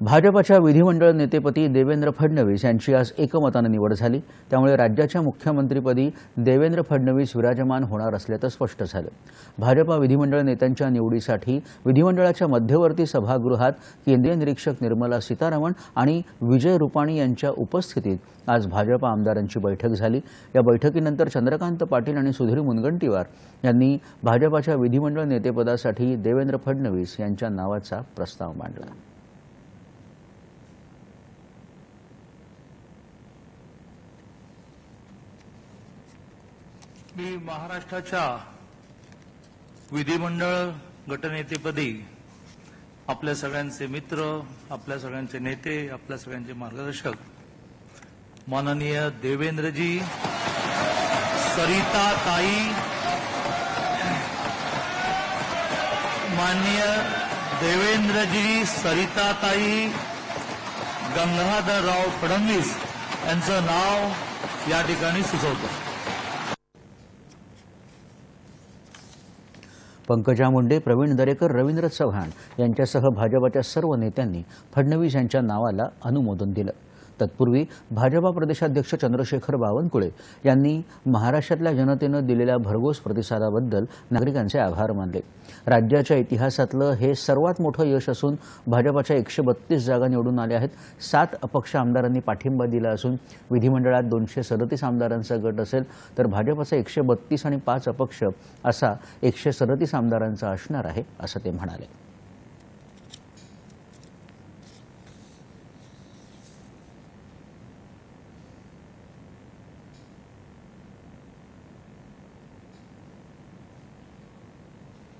भाजपाच्या विधिमंडळ नेतेपदी देवेंद्र फडणवीस यांची आज एकमतानं निवड झाली. त्यामुळे राज्याच्या मुख्यमंत्रीपदी देवेंद्र फडणवीस विराजमान होणार असल्याचं स्पष्ट झालं. भाजपा विधिमंडळ नेत्यांच्या निवडीसाठी विधिमंडळाच्या मध्यवर्ती सभागृहात केंद्रीय निरीक्षक निर्मला सीतारामन आणि विजय रुपाणी यांच्या उपस्थितीत आज भाजपा आमदारांची बैठक झाली. या बैठकीनंतर चंद्रकांत पाटील आणि सुधीर मुनगंटीवार यांनी भाजपाच्या विधिमंडळ नेतेपदासाठी देवेंद्र फडणवीस यांच्या नावाचा प्रस्ताव मांडला. मी महाराष्ट्राच्या विधिमंडळ गटनेतेपदी आपल्या सगळ्यांचे मित्र आपल्या सगळ्यांचे नेते आपल्या सगळ्यांचे मार्गदर्शक माननीय देवेंद्रजी सरिता ताई माननीय देवेंद्रजी सरिताताई गंगाधरराव फडणवीस यांचं नाव या ठिकाणी सुचवतो. पंकजा मुंडे प्रवीण दरेकर रवींद्र चव्हाण यांच्यासह भाजपाच्या सर्व नेत्यांनी फडणवीस यांच्या नावाला अनुमोदन दिलं. तत्पूर्वी भाजपा प्रदेशाध्यक्ष चंद्रशेखर बावनकुळे यांनी महाराष्ट्रातल्या जनतेनं दिलेल्या भरघोस प्रतिसादाबद्दल नागरिकांचे आभार मानले. राज्याच्या इतिहासातलं हे सर्वात मोठं यश असून भाजपाच्या एकशे बत्तीस जागा निवडून आल्या आहेत. सात अपक्ष आमदारांनी पाठिंबा दिला असून विधिमंडळात दोनशे सदतीस आमदारांचा गट असेल तर भाजपचा एकशे बत्तीस आणि पाच अपक्ष असा एकशे सदतीस आमदारांचा असणार आहे असं ते म्हणाले.